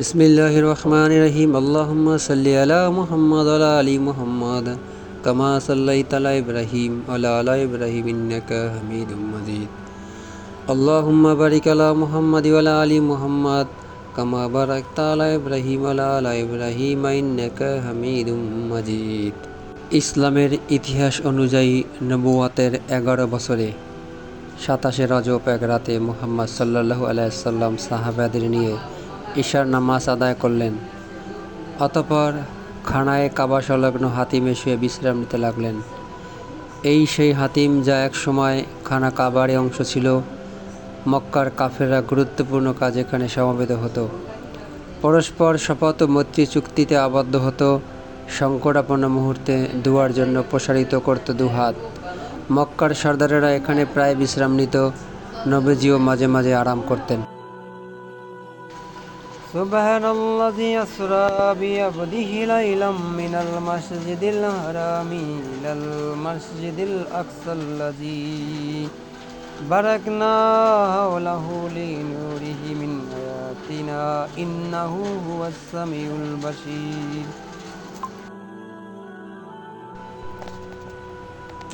বিসমিল্লাহ রহমান রহিম আল্লাহম্মা সাল্লি আলা মুহাম্মদ আলা আলী মুহাম্মদ কামা সাল্লাই তালা ইব্রাহিম আলা আলা ইব্রাহিম ইন্নাকা হামিদ মজিদ। আল্লাহম্মা বারিক আলা মুহাম্মদ ওয়ালা আলী মুহাম্মদ কামা বারাক তালা ইব্রাহিম আলা আলা ইব্রাহিম ইন্নাকা হামিদ মজিদ। ইসলামের ইতিহাস অনুযায়ী নবুয়াতের এগারো বছরে সাতাশে রজব এক রাতে মুহাম্মদ সাল্লাহ আলাইসাল্লাম সাহাবাদের নিয়ে ঈশার নামাজ আদায় করলেন। অতপর খানায় কাবা সংলগ্ন হাতিমে শুয়ে বিশ্রাম নিতে লাগলেন। এই সেই হাতিম যা এক সময় খানা কাবারে অংশ ছিল। মক্কার কাফেররা গুরুত্বপূর্ণ কাজ এখানে সমবেত হতো। পরস্পর শপথ মৈত্রী চুক্তিতে আবদ্ধ হতো। সংকটাপন্ন মুহূর্তে দুয়ার জন্য প্রসারিত করত দুহাত মক্কার সর্দারেরা এখানে প্রায় বিশ্রাম নিত। নবীজিও মাঝে মাঝে আরাম করতেন। سبحان الذي أسرى بعبده ليلا من المسجد الحرام إلى المسجد الأقصى الذي باركنا حوله لنوره من آياتنا إنه هو السميع البصير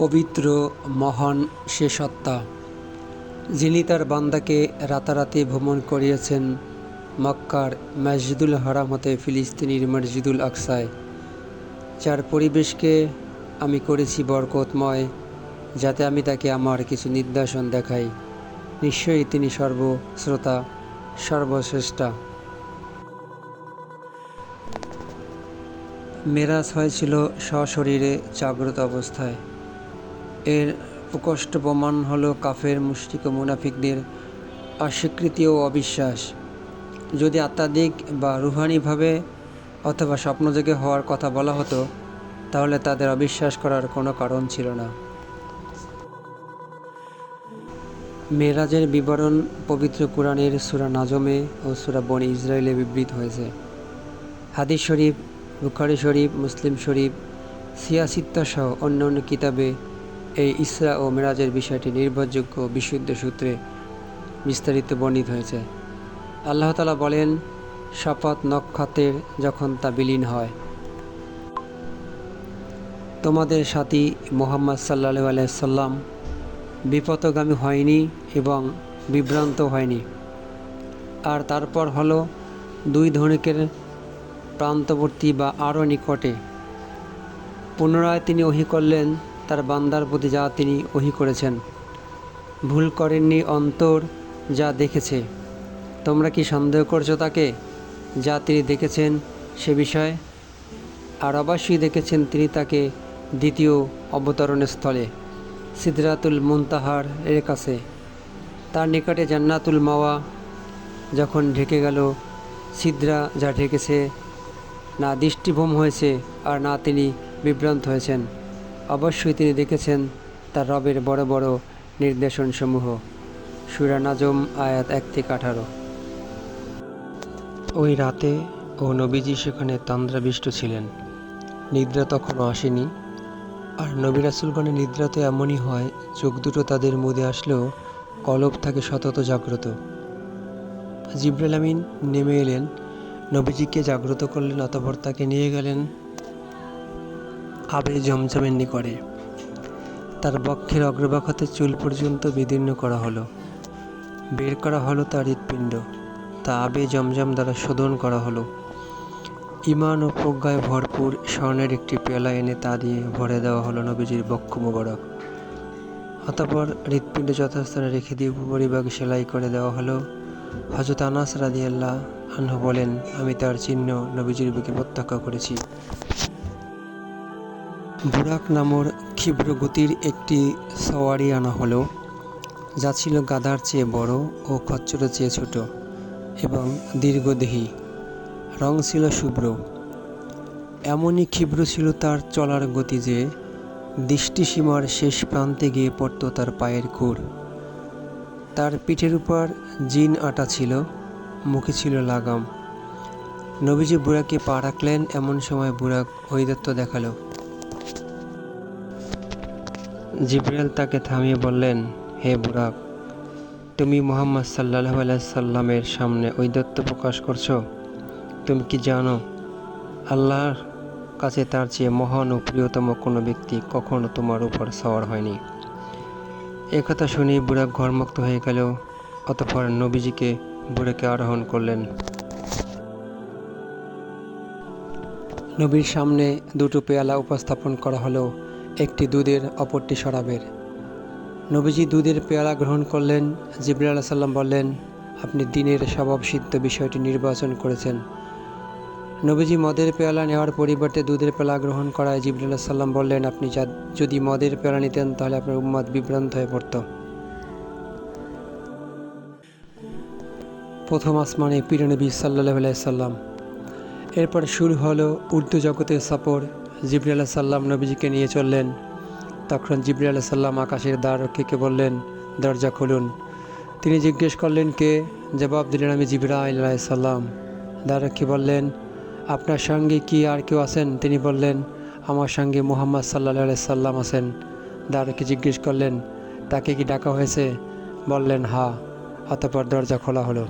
পবিত্র মহান সে সত্তা যিনি তার বান্দাকে রাতারাতি ভ্রমণ করিয়েছেন মক্কার মসজিদুল হারাম হতে ফিলিস্তিনির মসজিদুল আকসায়। যার পরিবেশকে আমি করেছি বরকতময়, যাতে আমি তাকে আমার কিছু নির্দেশন দেখাই। নিশ্চয়ই তিনি সর্বশ্রোতা, সর্বশ্রেষ্ঠা। মেরাজ হয়েছিল সশরীরে জাগ্রত অবস্থায়। এর প্রকষ্ট প্রমাণ হলো কাফের মুষ্টিক মুনাফিকদের অস্বীকৃতি ও অবিশ্বাস। যদি আত্মাধিক বা রুহানিভাবে অথবা স্বপ্নযোগে হওয়ার কথা বলা হতো, তাহলে তাদের অবিশ্বাস করার কোনো কারণ ছিল না। মেরাজের বিবরণ পবিত্র কোরআনের সুরা নাজমে ও সুরা বনি ইসরায়েলে বিবৃত হয়েছে। হাদিস শরীফ, বুখারি শরীফ, মুসলিম শরীফ সিয়াসিত্তা সহ অন্য অন্য কিতাবে এই ইসরা ও মেরাজের বিষয়টি নির্ভরযোগ্য বিশুদ্ধ সূত্রে বিস্তারিত বর্ণিত হয়েছে। আল্লাহ তালা বলেন, শপথ নক্ষত্রের যখন তা বিলীন হয়। তোমাদের সাথী মোহাম্মদ সাল্লাহ আলাইসাল্লাম বিপদগামী হয়নি এবং বিভ্রান্ত হয়নি। আর তারপর হলো দুই ধনিকের প্রান্তবর্তী বা আরও নিকটে। পুনরায় তিনি ওহি করলেন, তার বান্দার প্রতি যা তিনি ওহি করেছেন। ভুল করেননি অন্তর যা দেখেছে। তোমরা কি সন্দেহ করছ তাকে? যা তিনি দেখেছেন সে বিষয়ে? আর অবশ্যই দেখেছেন তিনি তাকে দ্বিতীয় অবতরণের স্থলে, সিদরাতুল মুনতাহার এর কাছে। তার নিকটে জান্নাতুল মাওয়া যখন ঢেকে গেল, সিদ্রা যা ঢেকেছে না দৃষ্টিভ্রম হয়েছে আর না তিনি বিভ্রান্ত হয়েছেন। অবশ্যই তিনি দেখেছেন তার রবের বড় বড় নির্দেশনসমূহ। সুরা নাজম আয়াত এক থেকে আঠারো। ওই রাতে ও নবীজি সেখানে তন্দ্রাবিষ্ট ছিলেন। নিদ্রা তখনও আসেনি। আর নবী রাসুলগণের নিদ্রা তো এমনই হয়, চোখ দুটো তাদের মুদে আসলেও কলব থাকে সতত জাগ্রত। জিব্রাইল আমিন নেমে এলেন। নবীজিকে জাগ্রত করলেন, অতপর তাকে নিয়ে গেলেন আবে জমজমের নিকটে। তার বক্ষের অগ্রভাগ চুল পর্যন্ত বিদীর্ণ করা হলো। বের করা হলো তার হৃৎপিণ্ড। তা আবে জমজম দ্বারা শোধন করা হলো। ইমান ও প্রজ্ঞায় ভরপুর স্বর্ণের একটি পেলা এনে তা দিয়ে ভরে দেওয়া হলো নবীজির বক্ষ মোবারক। অতপর হৃৎপিণ্ড যথাস্থানে রেখে দিয়ে উপরিভাগে সেলাই করে দেওয়া হলো। হজরত আনাস রাদিয়াল্লাহ আনহু বলেন, আমি তার চিহ্ন নবীজির বুকে প্রত্যক্ষ করেছি। বুরাক নামর ক্ষিপ্র গতির একটি সওয়ারি আনা হলো, যা ছিল গাধার চেয়ে বড় ও খচ্চরের চেয়ে ছোট। এবং দীর্ঘদেহী। রং ছিল শুভ্র। এমনই ক্ষিপ্র ছিল তার চলার গতি যে দৃষ্টিসীমার শেষ প্রান্তে গিয়ে পড়ত তার পায়ের খুর। তার পিঠের উপর জিন আটা ছিল, মুখে ছিল লাগাম। নবীজি বুড়াকে পা রাখলেন, এমন সময় বুড়াক ঐদত্ত দেখাল। জিব্রাইল তাকে থামিয়ে বললেন, হে বুরাক তুমি মোহাম্মদ সাল্লাহ সাল্লামের সামনে ঐদত্ত প্রকাশ করছ? তুমি কি জানো, আল্লাহর কাছে তার চেয়ে মহান ও প্রিয়তম কোনো ব্যক্তি কখনো তোমার উপর সওয়ার হয়নি। একথা শুনে বুড়া ঘরমুক্ত হয়ে গেল, অতঃপর নবীজিকে বুড়াকে আরোহণ করলেন। নবীর সামনে দুটো পেয়ালা উপস্থাপন করা হলো, একটি দুধের, অপরটি শরাবের। নবীজি দুধের পেয়ালা গ্রহণ করলেন। জিবরি আল্লাহ সাল্লাম বললেন, আপনি দিনের স্বভাবসিদ্ধ বিষয়টি নির্বাচন করেছেন। নবীজি মদের পেয়ালা নেওয়ার পরিবর্তে দুধের পেয়ালা গ্রহণ করায় জিবরুল্লাহ সাল্লাম বললেন, আপনি যদি মদের পেয়ালা নিতেন, তাহলে আপনার উম্মাদ বিভ্রান্ত হয়ে পড়ত। প্রথম আসমানে পীর নবী সাল্লাহ সাল্লাম। এরপর শুরু হলো উর্দু জগতের সফর। জিবরি আল্লাহ সাল্লাম নবীজিকে নিয়ে চললেন। তখন জিবরি আল্লাহ সাল্লাম আকাশের দ্বারক্ষীকে বললেন, দরজা খুলুন। তিনি জিজ্ঞেস করলেন, কে? জবাব দিলেন, আমি জিবরা জিবরাইল সাল্লাম দ্বারক্ষী বললেন, আপনার সঙ্গে কি আর কেউ আছেন? তিনি বললেন, আমার সঙ্গে মুহাম্মদ সাল্লাহ সাল্লাম আছেন। দ্বারক্ষী জিজ্ঞেস করলেন, তাকে কি ডাকা হয়েছে? বললেন, হা। অতপর দরজা খোলা হলো।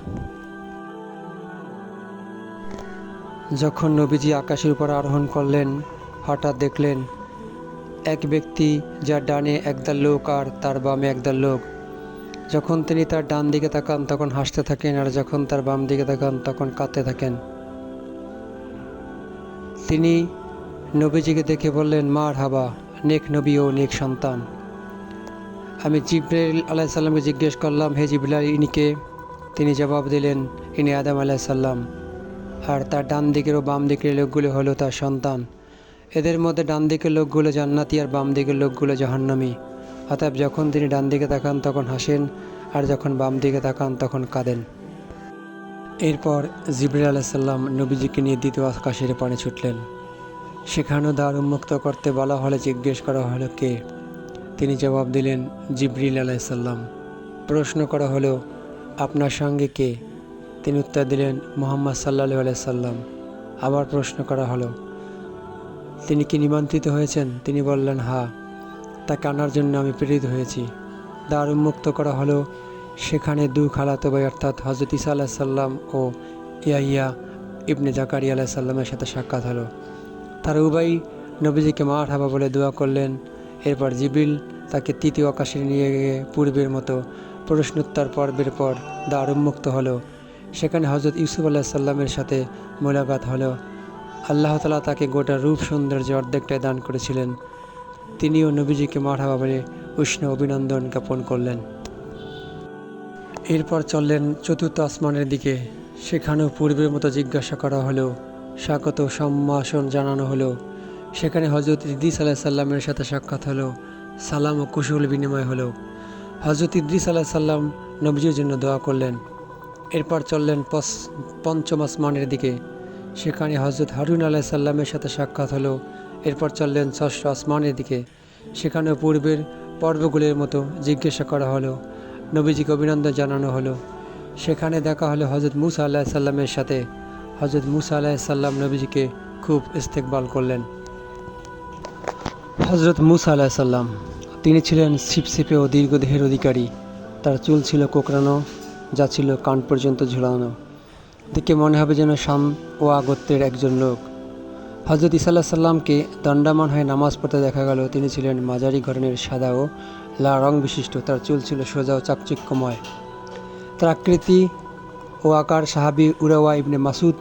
যখন নবীজি আকাশের উপর আরোহণ করলেন, হঠাৎ দেখলেন এক ব্যক্তি যার ডানে একদল লোক আর তার বামে একদল লোক। যখন তিনি তার ডান দিকে তাকান, তখন হাসতে থাকেন, আর যখন তার বাম দিকে তাকান, তখন কাঁদতে থাকেন। তিনি নবীজিকে দেখে বললেন, মার হাবা, নেক নবী ও নেক সন্তান। আমি জিব্রাইল আলাইসাল্লামকে জিজ্ঞেস করলাম, হে জিবরাইল ইনিকে তিনি জবাব দিলেন, ইনি আদম আলাইসাল্লাম আর তার ডান দিকের ও বাম দিকের লোকগুলো হলো তার সন্তান। এদের মধ্যে ডান দিকের লোকগুলো জান্নাতি আর বাম দিকের লোকগুলো জাহান্নামী। অতএব যখন তিনি ডান দিকে তাকান, তখন হাসেন, আর যখন বাম দিকে তাকান, তখন কাঁদেন। এরপর জিবরিল আলাইসাল্লাম নবীজিকে নিয়ে দ্বিতীয় আকাশের পানে ছুটলেন। সেখানেও দ্বার উন্মুক্ত করতে বলা হলে জিজ্ঞেস করা হলো কে? তিনি জবাব দিলেন, জিবরিল আলাইসাল্লাম প্রশ্ন করা হলো, আপনার সঙ্গে কে? তিনি উত্তর দিলেন, মোহাম্মদ সাল্লাহ আলাইসাল্লাম আবার প্রশ্ন করা হলো তিনি কি নিমন্ত্রিত হয়েছেন? তিনি বললেন, হা তাকে আনার জন্য আমি প্রেরিত হয়েছি। দ্বার উন্মুক্ত করা হলো সেখানে দু খালাতো ভাই অর্থাৎ হজরত ইসা আলাহ সাল্লাম ও ইয়াহিয়া ইবনে জাকারি আলাহ সাল্লামের সাথে সাক্ষাৎ হলো। তারা উভয় নবীজিকে মার হাবা বলে দোয়া করলেন। এরপর জিবিল তাকে তৃতীয় আকাশে নিয়ে গিয়ে পূর্বের মতো প্রশ্নোত্তর পর্বের পর দ্বার উন্মুক্ত হলো। সেখানে হজরত ইউসুফ আল্লাহ সাল্লামের সাথে মোলাকাত হলো। আল্লাহ তালা তাকে গোটা রূপ সৌন্দর্য অর্ধেকটাই দান করেছিলেন। তিনিও নবীজিকে মারহাবা বলে উষ্ণ অভিনন্দন জ্ঞাপন করলেন। এরপর চললেন চতুর্থ আসমানের দিকে। সেখানেও পূর্বের মতো জিজ্ঞাসা করা হলো, স্বাগত সম্ভাষণ জানানো হলো। সেখানে হজরত ইদ্রিস আলাহ সাল্লামের সাথে সাক্ষাৎ হলো, সালাম ও কুশল বিনিময় হলো। হজরত ইদ্রিস আলাহ সাল্লাম নবীজির জন্য দোয়া করলেন। এরপর চললেন পঞ্চম আসমানের দিকে। সেখানে হজরত হারুন আলাহ সাল্লামের সাথে সাক্ষাৎ হলো। এরপর চললেন ষষ্ঠ আসমানের দিকে। সেখানে পূর্বের পর্বগুলির মতো জিজ্ঞাসা করা হলো। নবীজিকে অভিনন্দন জানানো হলো। সেখানে দেখা হলো হজরত মুসা আল্লাহ সাল্লামের সাথে। হজরত মুসা আলাহ সাল্লাম নবীজিকে খুব ইস্তেকবাল করলেন। হজরত মুসা আলাহ সাল্লাম তিনি ছিলেন ছিপছিপে ও দীর্ঘদেহের অধিকারী। তার চুল ছিল কোকড়ানো, যা ছিল কান পর্যন্ত ঝুলানো। দেখে মনে হবে যেন শাম ও আগত্রের একজন লোক। হজরত ইসাল্লাহ সাল্লামকে দণ্ডামান হয়ে নামাজ পড়তে দেখা গেল। তিনি ছিলেন মাঝারি ধরনের সাদা ও লা রং বিশিষ্ট। তার চুল ছিল সোজা ও চাকচিক্যময়। তার আকৃতি ও আকার সাহাবি উরাওয়া ইবনে মাসুদ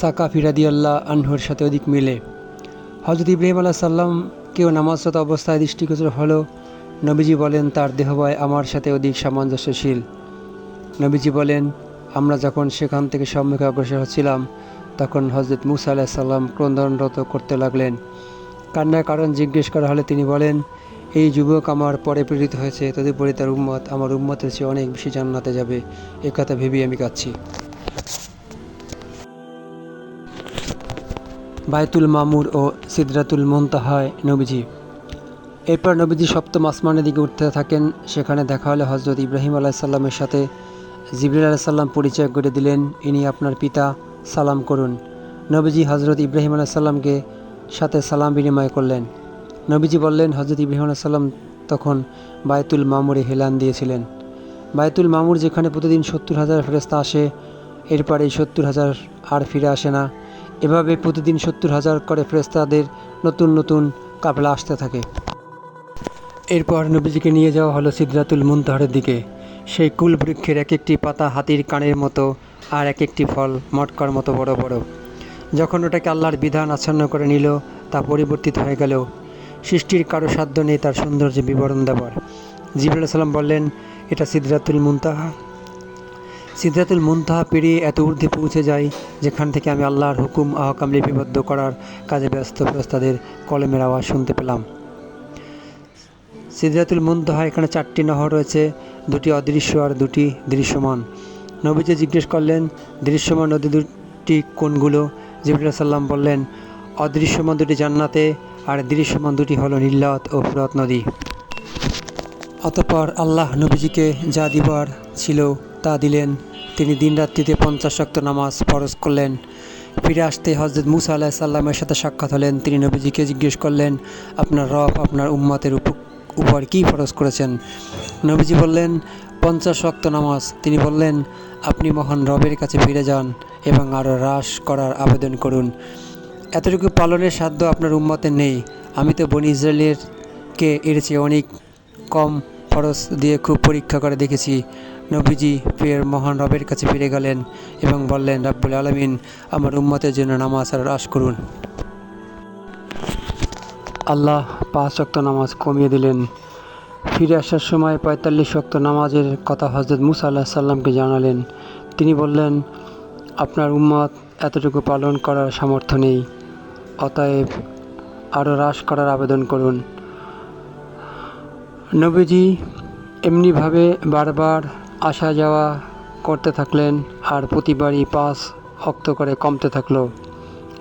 সাকা ফিরাদিয়াল্লাহ আনহুর সাথে অধিক মিলে। হজরত ইব্রাহিম আল্লাহ সাল্লামকেও নামাজরত অবস্থায় দৃষ্টিগোচর হলো নবীজি বলেন, তার দেহবয় আমার সাথে অধিক সামঞ্জস্যশীল। নবীজি বলেন আমরা যখন সেখান থেকে সম্মুখে অগ্রসর হচ্ছিলাম, তখন হজরত মুসা আলাহ সাল্লাম ক্রন্দনরত করতে লাগলেন। কান্নার কারণ জিজ্ঞেস করা হলে তিনি বলেন, এই যুবক আমার পরে প্রেরিত হয়েছে, তদুপরি তার উম্মত, আমার উম্মতের চেয়ে অনেক বেশি জান্নাতে যাবে। এ কথা ভেবেই আমি কাচ্ছি বায়তুল মামুর ও সিদরাতুল মন্তাহায় নবীজি। এরপর নবীজি সপ্তম আসমানের দিকে উঠতে থাকেন। সেখানে দেখা হলে হজরত ইব্রাহিম আলাহ সাল্লামের সাথে জিবরিল আলাহ সাল্লাম পরিচয় করে দিলেন। ইনি আপনার পিতা, সালাম করুন। নবীজি হজরত ইব্রাহিম আলাহ সাল্লামকে সাথে সালাম বিনিময় করলেন। নবীজি বললেন হজরত ইব্রাহিম আলাহ সাল্লাম তখন বায়তুল মামুরে হেলান দিয়েছিলেন। বায়তুল মামুর যেখানে প্রতিদিন সত্তর হাজার ফেরস্তা আসে, এরপরে সত্তর হাজার আর ফিরে আসে না। এভাবে প্রতিদিন সত্তর হাজার করে ফেরেস্তাদের নতুন নতুন কাফেলা আসতে থাকে। এরপর নবীজিকে নিয়ে যাওয়া হলো সিদ্ধাতুল মুনতাহারের দিকে। সেই কুল বৃক্ষের এক একটি পাতা হাতির কানের মতো আর এক একটি ফল মটকার মতো বড় বড়। যখন ওটাকে আল্লাহর বিধান আচ্ছন্ন করে নিল, তা পরিবর্তিত হয়ে গেল। সৃষ্টির কারও সাধ্য নেই তার সৌন্দর্য বিবরণ দেওয়ার জিবুল সাল্লাম বললেন, এটা সিদ্ধাতুল মুনতাহা। সিদ্ধাতুল মুনতাহা পেরিয়ে এত ঊর্ধ্বে পৌঁছে যায় যেখান থেকে আমি আল্লাহর হুকুম আহকাম লিপিবদ্ধ করার কাজে ব্যস্ত ফেরেশতাদের কলমের আওয়াজ শুনতে পেলাম। সিদ্ধাতুল মুনতাহা এখানে চারটি নহর রয়েছে। দুটি অদৃশ্য আর দুটি দৃশ্যমান। নবীজি জিজ্ঞেস করলেন, দৃশ্যমান নদী দুটি কোনগুলো? জিবরুল্লাহ সাল্লাম বললেন, অদৃশ্যমান দুটি জান্নাতে আর দৃশ্যমান দুটি হলো নীলত ও ফুরত নদী। অতঃপর আল্লাহ নবীজিকে যা দিবার ছিল তা দিলেন। তিনি দিনরাত্রিতে পঞ্চাশ শক্ত নামাজ ফরজ করলেন। ফিরে আসতে হজরত মুসা আলাহ সাল্লামের সাথে সাক্ষাৎ হলেন। তিনি নবীজিকে জিজ্ঞেস করলেন, আপনার রব আপনার উম্মাতের উপ- উপর কী ফরজ করেছেন? নবীজি বললেন, পঞ্চাশ শক্ত নামাজ। তিনি বললেন, আপনি মহান রবের কাছে ফিরে যান এবং আরও হ্রাস করার আবেদন করুন। এতটুকু পালনের সাধ্য আপনার উম্মতের নেই। আমি তো বনি ইসরায়েলেরকে এর চেয়ে অনেক কম খরচ দিয়ে খুব পরীক্ষা করে দেখেছি। নবীজি ফের মহান রবের কাছে ফিরে গেলেন এবং বললেন, রাব্বুল আলমিন, আমার উম্মতের জন্য নামাজ আর হ্রাস করুন। আল্লাহ পাঁচ শক্ত নামাজ কমিয়ে দিলেন। ফিরে আসার সময় পঁয়তাল্লিশ শক্ত নামাজের কথা হজরত মুসা আল্লাহ সাল্লামকে জানালেন। তিনি বললেন, আপনার উম্মত এতটুকু পালন করার সামর্থ্য নেই, অতএব আরও হ্রাস করার আবেদন করুন। নবীজি এমনিভাবে বারবার আসা যাওয়া করতে থাকলেন আর প্রতিবারই পাঁচ অক্ত করে কমতে থাকল।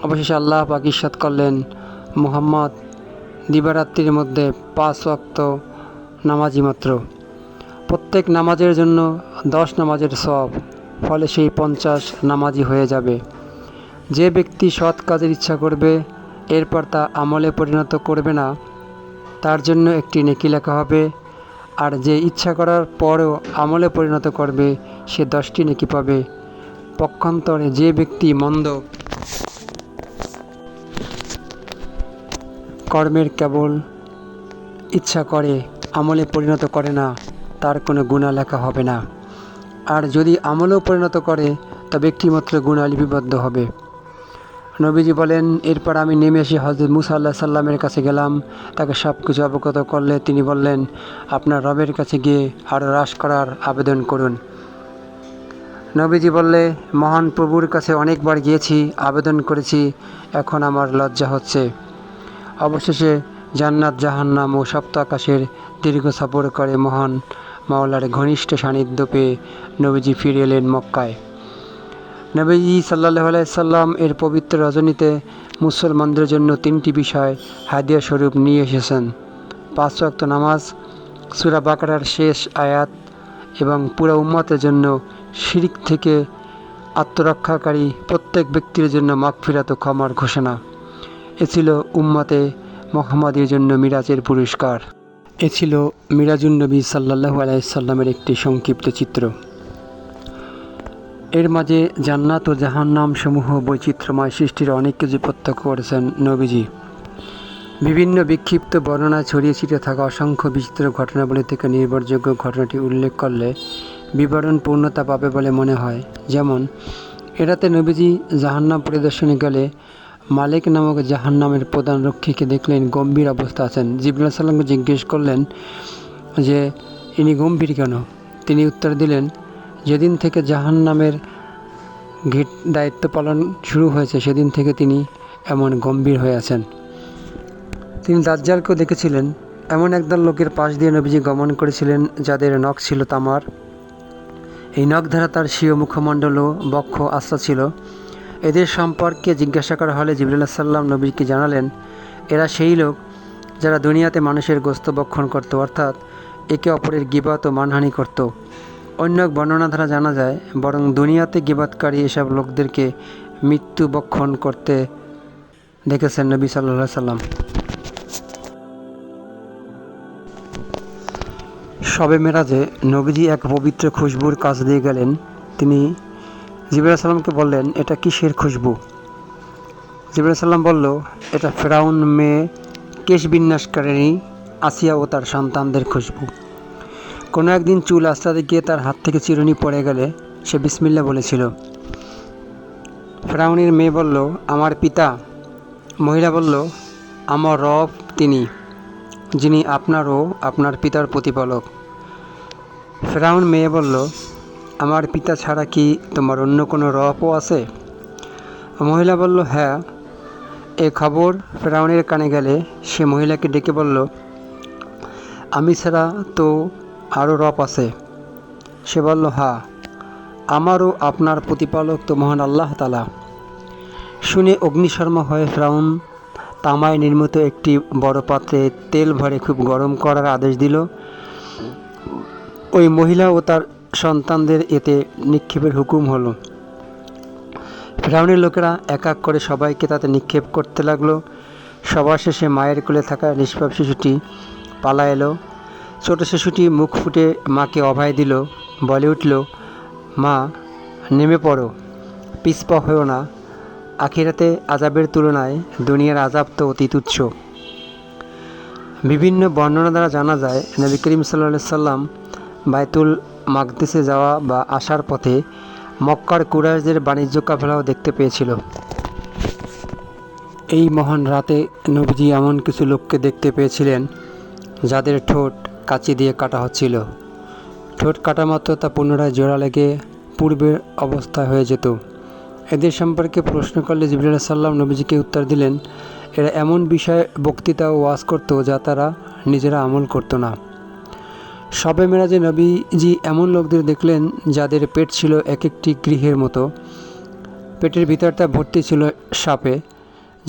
অবশেষে আল্লাহ পাক ইরশাদ করলেন, মুহাম্মদ দিবারাত্রির মধ্যে পাঁচ অক্ত নামাজি মাত্র। প্রত্যেক নামাজের জন্য দশ নামাজের সব ফলে সেই পঞ্চাশ নামাজি হয়ে যাবে। যে ব্যক্তি সৎ কাজের ইচ্ছা করবে, এরপর তা আমলে পরিণত করবে না, তার জন্য একটি নেকি লেখা হবে, আর যে ইচ্ছা করার পরেও আমলে পরিণত করবে, সে দশটি নেকি পাবে। পক্ষান্তরে যে ব্যক্তি মন্দ কর্মের কেবল ইচ্ছা করে, আমলে পরিণত করে না, তার কোনো গুণা লেখা হবে না। আর যদি আমলেও পরিণত করে, তবে একটিমাত্র গুণা লিপিবদ্ধ হবে। নবীজি বলেন, এরপর আমি নেমে এসে হজরত মুসা আল্লাহ সাল্লামের কাছে গেলাম। তাকে সব কিছু অবগত করলে তিনি বললেন, আপনার রবের কাছে গিয়ে আরও হ্রাস করার আবেদন করুন। নবীজি বললে, মহান প্রভুর কাছে অনেকবার গিয়েছি, আবেদন করেছি, এখন আমার লজ্জা হচ্ছে। অবশেষে জান্নাত, জাহান্নাম ও সপ্ত আকাশের দীর্ঘ সফর করে মহান মাওলার ঘনিষ্ঠ সান্নিধ্য পেয়ে নবীজি ফিরে এলেন মক্কায়। নবীজি সাল্লাহ আলাইসাল্লাম এর পবিত্র রজনীতে মুসলমানদের জন্য তিনটি বিষয় হাদিয়া স্বরূপ নিয়ে এসেছেন। পাঁচ ওয়াক্ত নামাজ, সুরা বাকারার শেষ আয়াত এবং পুরো উম্মতের জন্য শিরিক থেকে আত্মরক্ষাকারী প্রত্যেক ব্যক্তির জন্য মাগফিরাত ক্ষমার ঘোষণা। এ ছিল উম্মতে মোহাম্মদের জন্য মিরাজের পুরস্কার। এ ছিল মিরাজুন নবী সাল্লাহু আলাইসাল্লামের একটি সংক্ষিপ্ত চিত্র। এর মাঝে জান্নাত ও জাহান্নাম সমূহ বৈচিত্র্যময় সৃষ্টির অনেক কিছু প্রত্যক্ষ করেছেন নবীজি। বিভিন্ন বিক্ষিপ্ত বর্ণনা ছড়িয়ে ছিটিয়ে থাকা অসংখ্য বিচিত্র ঘটনাবলী থেকে নির্ভরযোগ্য ঘটনাটি উল্লেখ করলে বিবরণ পূর্ণতা পাবে বলে মনে হয়। যেমন, এরাতে নবীজি জাহান্নাম পরিদর্শনে গেলে মালিক নামক জাহান্নামের প্রধান রক্ষীকে দেখলেন, গম্ভীর অবস্থা আছেন। জিবুল্লাহ সাল্লামকে জিজ্ঞেস করলেন যে, ইনি গম্ভীর কেন? তিনি উত্তর দিলেন, যেদিন থেকে জাহান্নামের ঘিট দায়িত্ব পালন শুরু হয়েছে, সেদিন থেকে তিনি এমন গম্ভীর হয়ে আছেন। তিনি দাজ্জালকেও দেখেছিলেন। এমন একদল লোকের পাশ দিয়ে নবীজি গমন করেছিলেন, যাদের নখ ছিল তামার। এই নখ দ্বারা তার স্বীয় মুখমণ্ডল ও বক্ষ আস্থা ছিল। এদের সম্পর্কে জিজ্ঞাসা করা হলে জিবরুল্লাহ সাল্লাম নবীকে জানালেন, এরা সেই লোক যারা দুনিয়াতে মানুষের গোস্ত বক্ষণ করত, অর্থাৎ একে অপরের গিবাত ও মানহানি করত। অন্য এক বর্ণনা দ্বারা জানা যায়, বরং দুনিয়াতে গিবাতকারী এসব লোকদেরকে মৃত্যু বক্ষণ করতে দেখেছেন নবী সাল্লাহ সাল্লাম। শবে মেরাজে নবীজি এক পবিত্র খুশবুর কাজ দিয়ে গেলেন। তিনি জিবরাল সাল্লামকে বললেন, এটা কিসের খুশবু? জিবরাল সাল্লাম বলল, এটা ফেরাউন মেয়ে কেশ বিন্যাসকারিণী আসিয়া ও তার সন্তানদের খুশবু। কোনো একদিন চুল আস্তাতে গিয়ে তার হাত থেকে চিরুনি পড়ে গেলে সে বিসমিল্লা বলেছিল। ফেরাউনের মেয়ে বলল, আমার পিতা। মহিলা বলল, আমার রব তিনি, যিনি আপনার ও আপনার পিতার প্রতিপালক। ফেরাউন মেয়ে বলল আমার পিতা ছাড়া কি তোমার অন্য কোনো রপও আছে? মহিলা বলল হ্যাঁ। এ খবর ফেরাউনের কানে গেলে সে মহিলাকে ডেকে বলল, আমি ছাড়া তো আরও রপ আছে। সে বলল হ্যাঁ আমারও আপনার প্রতিপালক তো মহান আল্লাহ তালা শুনে অগ্নিশর্মা হয়ে ফ্রাউন তামায় নির্মিত একটি বড় পাত্রে তেল ভরে খুব গরম করার আদেশ দিল। ওই মহিলা ও তার সন্তানদের এতে নিক্ষেপের হুকুম হলো। ফ্রাউনের লোকেরা এক এক করে সবাইকে তাতে নিক্ষেপ করতে লাগল। সবার শেষে মায়ের কোলে থাকা নিষ্পাপ শিশুটি পালা এলো। ছোট শিশুটি মুখ ফুটে মাকে অভয় দিল, বলে উঠল, মা, নেমে পড়ো। পিসপা হয়েও না। আখিরাতে আজাবের তুলনায় দুনিয়ার আজাব তো অতি তুচ্ছ বিভিন্ন বর্ণনা দ্বারা জানা যায়, নবী করিম সাল্লা সাল্লাম বায়তুল মাকদেসে যাওয়া বা আসার পথে মক্কার কুরাইশদের বাণিজ্য কাফেলাও দেখতে পেয়েছিল। এই মহান রাতে নবীজি এমন কিছু লোককে দেখতে পেয়েছিলেন, যাদের ঠোঁট কাঁচি দিয়ে কাটা হচ্ছিল। ঠোঁট কাটা মাত্র তা পুনরায় জোড়া লেগে পূর্বের অবস্থা হয়ে যেত। এদের সম্পর্কে প্রশ্ন করলে জিবরুল সাল্লাম নবীজিকে উত্তর দিলেন, এরা এমন বিষয়ে বক্তৃতা ও ওয়াজ করতো যা তারা নিজেরা আমল করতো না। সবে মেরাজে নবীজি এমন লোকদের দেখলেন যাদের পেট ছিল এক একটি গৃহের মতো। পেটের ভিতরটা ভর্তি ছিল সাপে,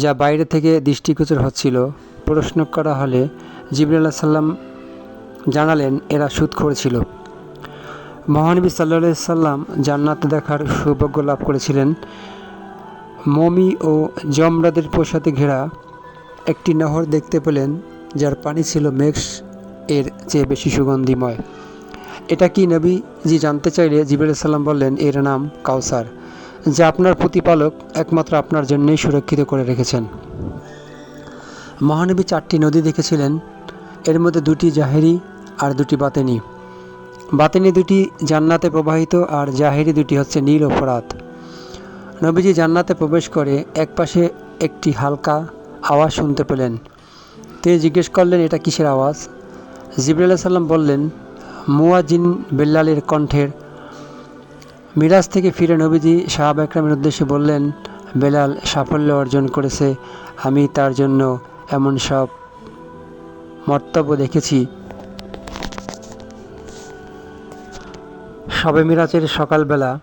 যা বাইরে থেকে দৃষ্টিগোচর হচ্ছিল। প্রশ্ন করা হলে জিবরুল্লাহ সাল্লাম জানালেন, এরা সুদখোর ছিল। মহানবী সাল্লা সাল্লাম জান্নাত দেখার সৌভাগ্য লাভ করেছিলেন। মমি ও জমরাদের পোশাতে ঘেরা একটি নহর দেখতে পেলেন, যার পানি ছিল মেঘস এর চেয়ে বেশি সুগন্ধিময়। এটা কি নবী জি জানতে চাইলে জিবুল সাল্লাম বললেন, এর নাম কাউসার, যা আপনার প্রতিপালক একমাত্র আপনার জন্যই সুরক্ষিত করে রেখেছেন। মহানবী চারটি নদী দেখেছিলেন, এর মধ্যে দুটি জাহেরি আর দুটি বাতেনি। বাতেনি দুটি জান্নাতে প্রবাহিত আর জাহেরি দুটি হচ্ছে নীল অপরাধ নবীজি জান্নাতে প্রবেশ করে একপাশে একটি হালকা আওয়াজ শুনতে পেলেন। তিনি জিজ্ঞেস করলেন, এটা কিসের আওয়াজ? জিবরুল্লাহ সাল্লাম বললেন মুয়াজিন বেল্লালের কণ্ঠের মিরাজ থেকে ফিরে নবীজি সাহাব একরামের উদ্দেশ্যে বললেন, বেলাল সাফল্য অর্জন করেছে, আমি তার জন্য এমন সব মর্তব্য দেখেছি। সবে মিরাজের সকালবেলা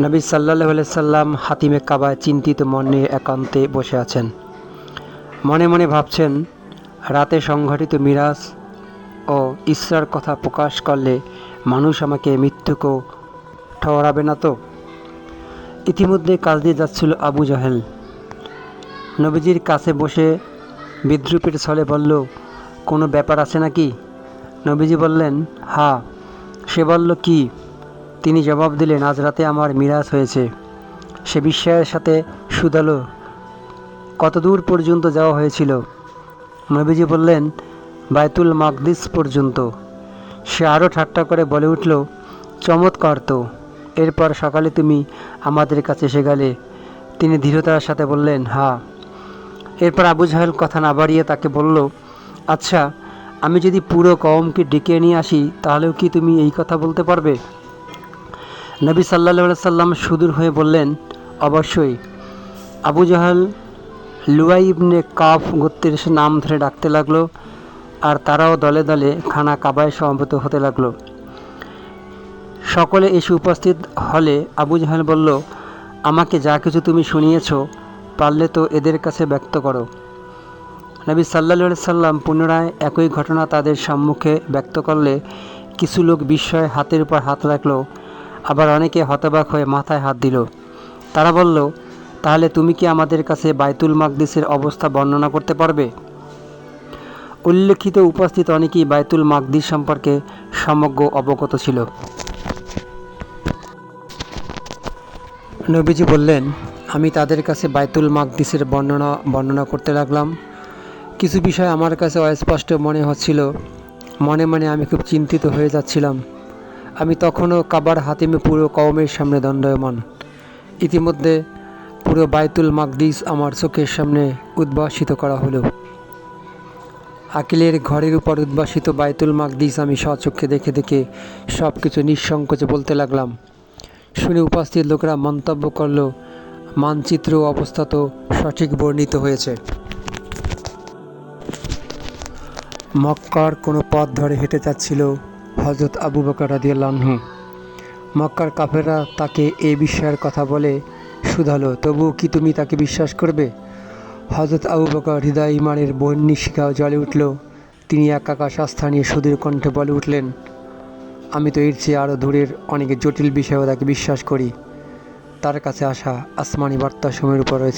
নবী সাল্লাহ সাল্লাম হাতিমে কাবায় চিন্তিত মনে একান্তে বসে আছেন। মনে মনে ভাবছেন, রাতে সংঘটিত মিরাজ ও ইসরার কথা প্রকাশ করলে মানুষ আমাকে মৃত্যুকেও ঠহরাবে না তো? ইতিমধ্যে কাজ দিয়ে যাচ্ছিল আবু জাহেল। নবীজির কাছে বসে বিদ্রুপের ছলে বলল, কোনো ব্যাপার আছে নাকি? নবীজি বললেন, হা। সে বলল, কি? তিনি জবাব দিলেন, আজ রাতে আমার মিরাজ হয়েছে। সে বিস্ময়ের সাথে শুধালো। কত দূর পর্যন্ত যাওয়া হয়েছিল? নবীজি বললেন বায়তুল মাকদিস পর্যন্ত। সে আরও ঠাট্টা করে বলে উঠল, চমৎকার তো। এরপর সকালে তুমি আমাদের কাছে এসে গেলে। তিনি দৃঢ়তার সাথে বললেন হ্যাঁ। এরপর আবু জাহেল কথা না বাড়িয়ে তাকে বলল আচ্ছা আমি যদি পুরো কওমকে ডেকে নিয়ে আসি, তাহলেও কি তুমি এই কথা বলতে পারবে? নবী সাল্লা সাল্লাম সুদূর হয়ে বললেন, অবশ্যই। Abu Jahl Luayy ibn Kab গোত্রের নাম ধরে ডাকতে লাগল। আর তারাও দলে দলে খানা কাবায় সমবেত হতে লাগল। সকলে এসে উপস্থিত হলে আবু জাহাল বলল, আমাকে যা কিছু তুমি শুনিয়েছ, পারলে তো এদের কাছে ব্যক্ত করো। নবী সাল্লা সাল্লাম পুনরায় একই ঘটনা তাদের সম্মুখে ব্যক্ত করলে কিছু লোক বিস্ময়ে হাতের উপর হাত রাখল, আবার অনেকে হতবাক হয়ে মাথায় হাত দিল। তারা বলল, তাহলে তুমি কি আমাদের কাছে বাইতুল মাকদিসের অবস্থা বর্ণনা করতে পারবে? উল্লেখিত উপস্থিত অনেকেই বাইতুল মাকদিস সম্পর্কে সমগ্র অবগত ছিল। নবীজি বললেন, আমি তাদের কাছে বাইতুল মাকদিসের বর্ণনা বর্ণনা করতে লাগলাম। কিছু বিষয় আমার কাছে অস্পষ্ট মনে হচ্ছিল। মনে মনে আমি খুব চিন্তিত হয়ে যাচ্ছিলাম। আমি তখনও কাবার হাতিমে পুরো কওমের সামনে দণ্ডায়মান। ইতিমধ্যে পুরো বাইতুল মাকদিস আমার চোখের সামনে উদ্ভাসিত করা হলো। আকিলের ঘরের উপর উদ্ভাসিত বাইতুল মাকদিস আমি স্বচক্ষে দেখে দেখে সব কিছু নিঃসংকোচে বলতে লাগলাম। শুনে উপস্থিত লোকেরা মন্তব্য করল, মানচিত্র অবস্থা তো সঠিক বর্ণিত হয়েছে। মক্কার কোনো পথ ধরে হেঁটে যাচ্ছিল হজরত আবু বকর রাদিয়াল্লাহু মক্কার কাফেররা তাকে এই বিষয়ের কথা বলে শুধালো তবুও কি তুমি তাকে বিশ্বাস করবে? হজরত আবু বকর হৃদয় ইমানের বন্যী শিখাও জ্বলে উঠল। তিনি একাকাশ আস্থা নিয়ে সুদীর কণ্ঠে বলে উঠলেন, আমি তো এর চেয়ে আরও দূরের অনেক জটিল বিষয়েও তাকে বিশ্বাস করি। তার কাছে আসা আসমানি বার্তা সময়ের উপর রয়েছে।